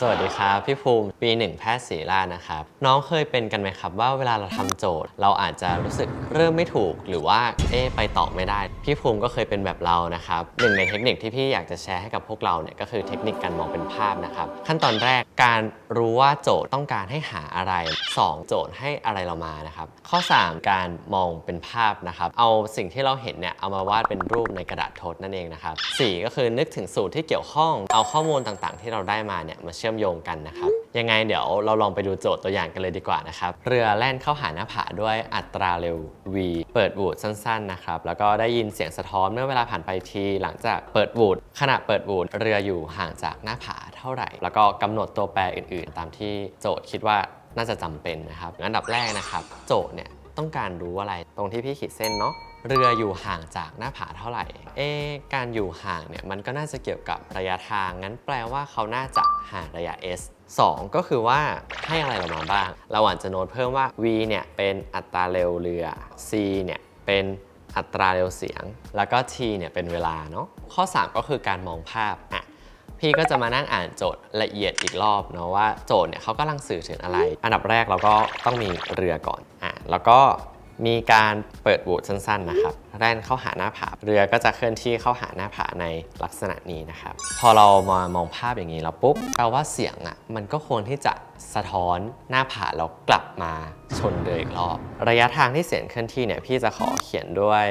สวัสดีครับ พี่ภูมิปีหนึ่งแพทย์ศิริราชนะครับ น้องเคยเป็นกันไหมครับว่าเวลาเราทำโจทย์ เราอาจจะรู้สึกเริ่มไม่ถูก หรือว่าเอ๊ไปต่อไม่ได้ พี่ภูมิก็เคยเป็นแบบเรานะครับหนึ่งในเทคนิคที่พี่อยากจะแชร์ให้กับพวกเราเนี่ยก็คือเทคนิคการมองเป็นภาพนะครับขั้นตอนแรกการรู้ว่าโจทย์ต้องการให้หาอะไร 2 โจทย์ให้อะไรเรามานะครับข้อ 3 การมองเป็นภาพนะครับเอาสิ่งที่เราเห็นเนี่ยเอามาวาดเป็นรูปในกระดาษโทษนั่นเองนะครับสี่ก็คือนึกถึงสูตรที่เกี่ยวข้องเอาข้อมูลต่างๆ ที่เราได้มาเนี่ยมาเชื่อมโยงกันนะครับ ยังไงเดี๋ยวเราลองไปดูโจทย์ตัวอย่างกันเลยดีกว่านะครับ เรือแล่นเข้าหาหน้าผาด้วยอัตราเร็ว v เปิดวูดสั้นๆนะครับ แล้วก็ได้ยินเสียงสะท้อนเมื่อเวลาผ่านไปทีหลังจากเปิดวูดขณะเปิดวูดเรืออยู่ห่างจากหน้าผาเท่าไหร่ แล้วก็กำหนดตัวแปรอื่น ๆ ตามที่โจทย์คิดว่าน่าจะจำเป็นนะครับ อันดับแรกนะครับ โจทย์เนี่ยต้องการรู้อะไรตรงที่พี่ขีดเส้นเนาะ เรืออยู่ห่างจากหน้าผาเท่าไหร่ เอะการอยู่ห่างเนี่ยมันก็น่าจะเกี่ยวกับระยะทาง งั้นแปลว่าเขาน่าจะห่างระยะ s 2 ก็คือว่าให้อะไรเรามาบ้าง เราอาจจะโน้ตเพิ่มว่า v เนี่ยเป็นอัตราเร็วเรือ c เนี่ยเป็นอัตราเร็วเสียง แล้วก็ t เนี่ยเป็นเวลาเนาะ ข้อ 3 ก็คือการมองภาพอะพี่ก็จะมานั่งอ่านโจทย์ละเอียดอีกรอบเนาะว่าโจทย์เนี่ยเขากำลังสื่อถึงอะไร อันดับแรกเราก็ต้องมีเรือก่อนอะแล้วก็ มีการเปิดบูดสั้นๆนะครับแล่นเข้าหาหน้าผา เรือก็จะเคลื่อนที่เข้าหาหน้าผาในลักษณะนี้นะครับ พอเรามามองภาพอย่างนี้แล้วปุ๊บแปลว่าเสียงอะมันก็ควรที่จะสะท้อนหน้าผาแล้วกลับมาชนเรืออีกรอบ ระยะทางที่เสียงเคลื่อนที่เนี่ยพี่จะขอเขียนด้วย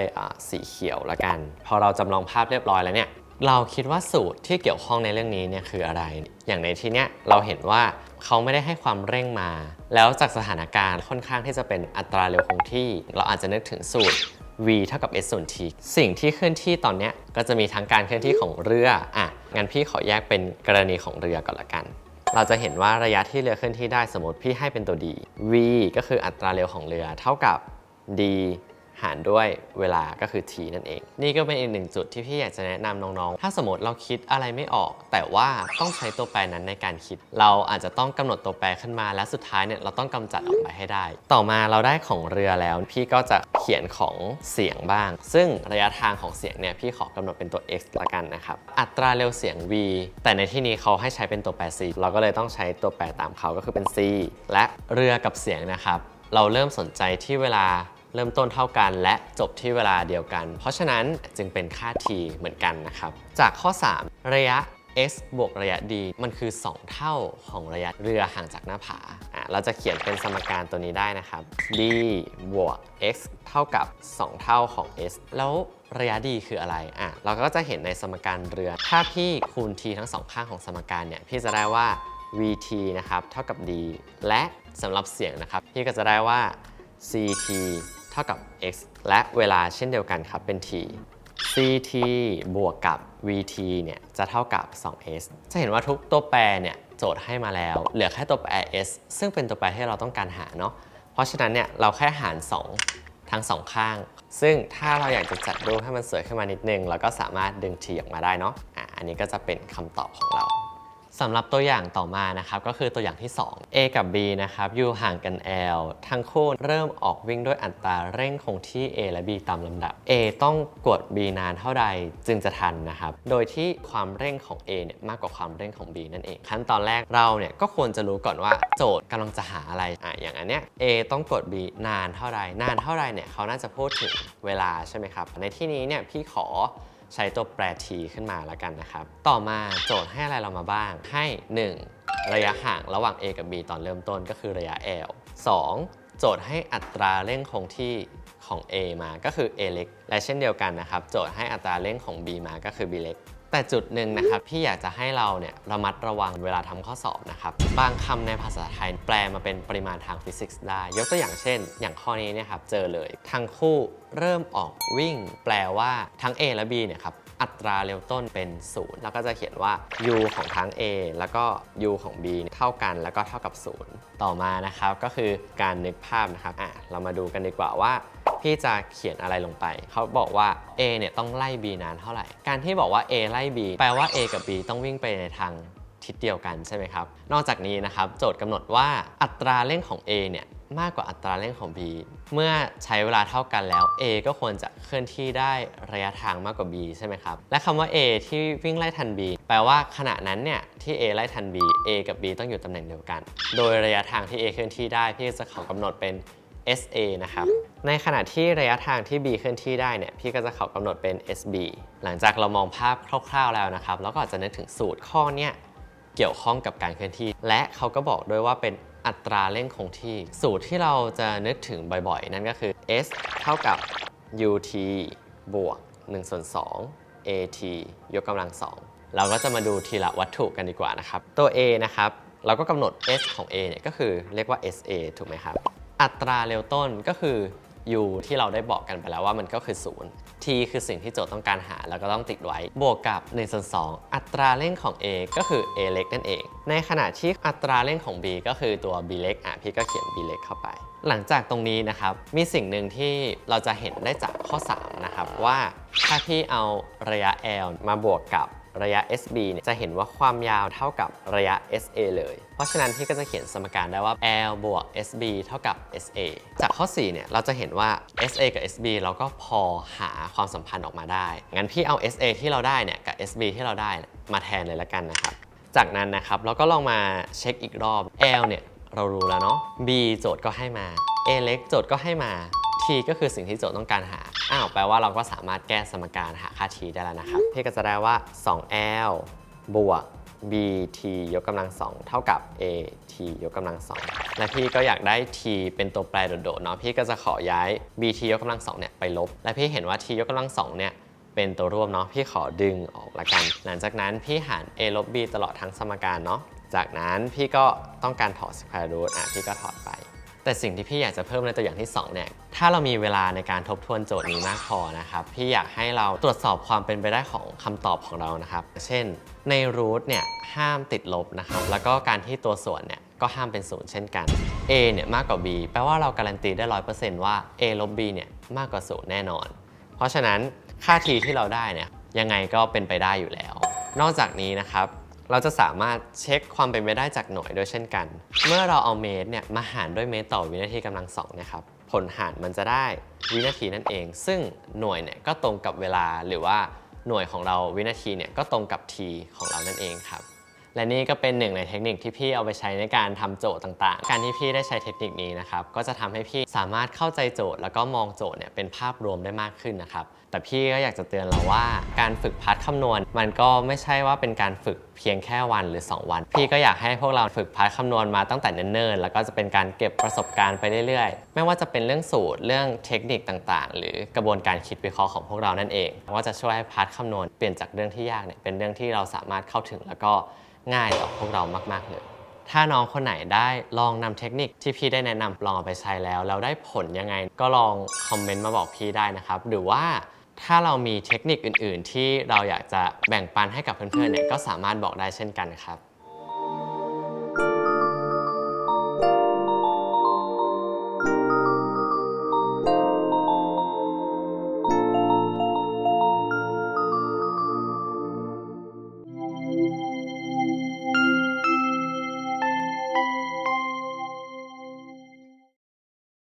สีเขียวละกัน พอเราจำลองภาพเรียบร้อยแล้วเนี่ย เราคิดว่าสูตรที่เกี่ยวข้องในเรื่องนี้เนี่ยคืออะไร อย่างในที่เนี้ยเราเห็นว่าเขาไม่ได้ให้ความเร่งมา แล้วจากสถานการณ์ค่อนข้างที่จะเป็นอัตราเร็วคงที่ เราอาจจะนึกถึงสูตร v เท่ากับ s ส่วน t สิ่งที่เคลื่อนที่ตอนเนี้ยก็จะมีทั้งการเคลื่อนที่ของเรือ อะ งั้นพี่ขอแยกเป็นกรณีของเรือก่อนละกัน เราจะเห็นว่าระยะที่เรือเคลื่อนที่ได้สมมติพี่ให้เป็นตัว d v ก็คืออัตราเร็วของเรือเท่ากับ d หารด้วยเวลาก็คือ t นั่นเอง นี่ก็เป็นอีกหนึ่งจุดที่พี่อยากจะแนะนำน้องๆ ถ้าสมมติเราคิดอะไรไม่ออก แต่ว่าต้องใช้ตัวแปรนั้นในการคิด เราอาจจะต้องกำหนดตัวแปรขึ้นมา และสุดท้ายเนี่ยเราต้องกำจัดออกไปให้ได้ ต่อมาเราได้ของเรือแล้ว พี่ก็จะเขียนของเสียงบ้าง ซึ่งระยะทางของเสียงเนี่ยพี่ขอกำหนดเป็นตัว x ละกันนะครับอัตราเร็วเสียง v แต่ในที่นี้เขาให้ใช้เป็นตัวแปร c เราก็เลยต้องใช้ตัวแปรตามเขาก็คือเป็น c และเรือกับเสียงนะครับเราเริ่มสนใจที่เวลา เริ่มต้นเท่ากัน และจบที่เวลาเดียวกัน เพราะฉะนั้นจึงเป็นค่า t เหมือนกันนะครับ จากข้อ 3 ระยะ s บวกระยะ d มันคือ 2 เท่าของระยะเรือห่างจากหน้าผาอะเราจะเขียนเป็นสมการตัวนี้ได้นะครับ d บวก x เท่ากับ 2 เท่าของ s แล้วระยะ d คืออะไรอะเราก็จะเห็นในสมการเรือ ถ้าพี่คูณ t ทั้งสองข้างของสมการเนี่ย พี่จะได้ว่า vt นะครับ เท่ากับ d และสำหรับเสียงนะครับ พี่ก็จะได้ว่า ct ท่ากับ x และเวลาเช่นเดียวกันครับเป็น t ct บวกกับ vt เนี่ยจะเท่ากับ 2s จะเห็นว่าทุกตัวแปรเนี่ยโจทย์ให้มาแล้ว เหลือแค่ตัวแปร s ซึ่งเป็นตัวแปรที่เราต้องการหาเนาะ เพราะฉะนั้นเนี่ยเราแค่หาร 2 ทั้งสองข้าง ซึ่งถ้าเราอยากจะจัดรูปให้มันสวยขึ้นมานิดนึง เราก็สามารถดึง t ออกมาได้เนาะ อะอันนี้ก็จะเป็นคำตอบของเรา สำหรับตัวอย่างต่อมานะครับก็คือตัวอย่างที่ 2 A กับ B นะครับอยู่ห่างกัน L ทั้งคู่เริ่มออกวิ่งด้วยอัตราเร่งคงที่ A และ B ตามลำดับ A ต้องกด B นานเท่าใดจึงจะทันนะครับ โดยที่ความเร่งของ A เนี่ยมากกว่าความเร่งของ B นั่นเอง ขั้นตอนแรกเราเนี่ยก็ควรจะรู้ก่อนว่าโจทย์กำลังจะหาอะไรอะอย่างอันเนี้ย A ต้องกด B นานเท่าใดนานเท่าใดเนี่ยเขาน่าจะพูดถึงเวลาใช่ไหมครับในที่นี้เนี่ยพี่ขอ ใช้ตัวแปร t ขึ้นมาแล้วกันนะครับ ต่อมาโจทย์ให้อะไรเรามาบ้าง ให้ 1. ระยะห่างระหว่าง a กับ b ตอนเริ่มต้นก็คือระยะ l 2. โจทย์ให้อัตราเร่งคงที่ของ a มาก็คือ a เล็ก และเช่นเดียวกันนะครับ โจทย์ให้อัตราเร่งของ b มาก็คือ b เล็ก แต่จุดหนึ่งนะครับพี่อยากจะให้เราเนี่ยระมัดระวังเวลาทำข้อสอบนะครับบางคำในภาษาไทยแปลมาเป็นปริมาณทางฟิสิกส์ได้ ยกตัวอย่างเช่น อย่างข้อนี้เนี่ยครับเจอเลยทั้งคู่เริ่มออกวิ่ง แปลว่าทั้ง A และ B เนี่ยครับอัตราเร็วต้นเป็น 0 แล้วก็จะเขียนว่า u ของทั้ง A แล้วก็ u ของ B เท่ากันแล้วก็เท่ากับ 0 ต่อมานะครับก็คือการนึกภาพนะครับอะเรามาดูกันดีกว่าว่า พี่จะเขียนอะไรลงไป เขาบอกว่า A เนี่ยต้องไล่ B นานเท่าไหร่ การที่บอกว่า A ไล่ B แปลว่า A กับ B ต้องวิ่งไปในทางทิศเดียวกันใช่ไหมครับ นอกจากนี้นะครับโจทย์กำหนดว่าอัตราเร่งของ A เนี่ยมากกว่าอัตราเร่งของ b เมื่อใช้เวลาเท่ากันแล้ว a ก็ควรจะเคลื่อนที่ได้ระยะทางมากกว่า b ใช่ไหมครับ และคำว่า a ที่วิ่งไล่ทัน b แปลว่าขณะนั้นเนี่ยที่ a ไล่ทัน b a กับ b ต้องอยู่ตำแหน่งเดียวกัน โดยระยะทางที่ a เคลื่อนที่ได้พี่จะขอกำหนดเป็น SA นะครับ ในขณะที่ระยะทางที่ b เคลื่อนที่ได้เนี่ย พี่ก็จะขอกำหนดเป็น SB หลังจากเรามองภาพคร่าวๆแล้วนะครับ แล้วก็อาจจะนึกถึงสูตรข้อเนี้ยเกี่ยวข้องกับการเคลื่อนที่ และเขาก็บอกด้วยว่าเป็นอัตราเร่งคงที่ สูตรที่เราจะนึกถึงบ่อยๆ นั่นก็คือ S เท่ากับ UT บวก1ส่วน2 AT ยกกำลัง 2 เราก็จะมาดูทีละวัตถุกันดีกว่านะครับ ตัว A นะครับ เราก็กำหนด S ของ A เนี่ยก็คือเรียกว่า SA ถูกไหมครับ อัตราเร็วต้นก็คือ u ที่เราได้บอกกันไปแล้วว่ามันก็คือ 0 t คือสิ่งที่โจทย์ต้องการหาแล้วก็ต้องติดไว้ บวกกับ1ส่วน2อัตราเร่งของ a ก็คือ a เล็กนั่นเอง ในขณะที่อัตราเร่งของ b ก็คือตัว b เล็กอะพี่ก็เขียน b เล็กเข้าไป หลังจากตรงนี้นะครับ มีสิ่งหนึ่งที่เราจะเห็นได้จากข้อ 3 นะครับว่าถ้าพี่เอาระยะ l มาบวกกับ ระยะ SB เนี่ยจะเห็นว่าความยาวเท่ากับระยะ SA เลย เพราะฉะนั้นพี่ก็จะเขียนสมการได้ว่า L บวก SB เท่ากับ SA จากข้อ 4 เนี่ยเราจะเห็นว่า SA กับ SB เราก็พอหาความสัมพันธ์ออกมาได้ งั้นพี่เอา SA ที่เราได้เนี่ยกับ SB ที่เราได้มาแทนเลยละกันนะครับ จากนั้นนะครับเราก็ลองมาเช็คอีกรอบ L เนี่ยเรารู้แล้วเนาะ B โจทย์ก็ให้มา A เล็กโจทย์ก็ให้มา t ก็คือสิ่งที่โจทย์ต้องการหา อ้าวแปลว่าเราก็สามารถแก้สมการหาค่า t ได้แล้วนะครับพี่ก็จะได้ว่า 2l บวก bt ยกกำลัง2เท่ากับ at ยกกำลัง2และพี่ก็อยากได้ t เป็นตัวแปรโดดๆเนาะพี่ก็จะขอย้าย bt ยกกำลัง2เนี่ยไปลบ และพี่เห็นว่า t ยกกำลัง2เนี่ยเป็นตัวร่วมเนาะพี่ขอดึงออกละกัน หลังจากนั้นพี่หาร a ลบ b ตลอดทั้งสมการเนาะจากนั้นพี่ก็ต้องการถอด square root อะพี่ก็ถอดไป แต่สิ่งที่พี่อยากจะเพิ่มในตัวอย่างที่2เนี่ยถ้าเรามีเวลาในการทบทวนโจทย์นี้มากพอนะครับพี่อยากให้เราตรวจสอบความเป็นไปได้ของคำตอบของเรานะครับ เช่น ในรูทเนี่ยห้ามติดลบนะครับแล้วก็การที่ตัวส่วนเนี่ยก็ห้ามเป็นศูนย์เช่นกัน a เนี่ยมากกว่า b แปลว่าเราการันตีได้100%ว่า a ลบ b เนี่ยมากกว่าศูนย์แน่นอน เพราะฉะนั้นค่า t ที่เราได้เนี่ยยังไงก็เป็นไปได้อยู่แล้ว นอกจากนี้นะครับ เราจะสามารถเช็คความเป็นไปได้จากหน่วยด้วยเช่นกัน เมื่อเราเอาเมตรเนี่ยมาหารด้วยเมตรต่อวินาทีกำลังสองนะครับผลหารมันจะได้วินาทีนั่นเอง ซึ่งหน่วยเนี่ยก็ตรงกับเวลาหรือว่าหน่วยของเราวินาทีเนี่ยก็ตรงกับทีของเรานั่นเองครับ และนี่ก็เป็นหนึ่งในเทคนิคที่พี่เอาไปใช้ในการทำโจทย์ต่างๆ การที่พี่ได้ใช้เทคนิคนี้นะครับก็จะทำให้พี่สามารถเข้าใจโจทย์ แล้วก็มองโจทย์เนี่ยเป็นภาพรวมได้มากขึ้นนะครับแต่พี่ก็อยากจะเตือนเราว่า การฝึกพัดคำนวณ มันก็ไม่ใช่ว่าเป็นการฝึกเพียงแค่วันหรือ 2 วัน พี่ก็อยากให้พวกเราฝึกพัดคำนวณมาตั้งแต่เนิ่นๆแล้วก็จะเป็นการเก็บประสบการณ์ไปเรื่อยๆ ไม่ว่าจะเป็นเรื่องสูตรเรื่องเทคนิคต่างๆ หรือกระบวนการคิดวิเคราะห์ของพวกเรานั่นเองว่าจะช่วยให้พัดคำนวณเปลี่ยนจากเรื่องที่ยากเนี่ยเป็นเรื่องที่เราสามารถเข้าถึงแล้วก็ง่ายต่อพวกเรามาก ๆ เลย ถ้าน้องคนไหนได้ลองนำเทคนิคที่พี่ได้แนะนำลองเอาไปใช้แล้ว แล้วได้ผลยังไง ก็ลองคอมเมนต์มาบอกพี่ได้นะครับ หรือว่าถ้าเรามีเทคนิคอื่น ๆ ที่เราอยากจะแบ่งปันให้กับเพื่อน ๆ เนี่ยก็สามารถบอกได้เช่นกันครับ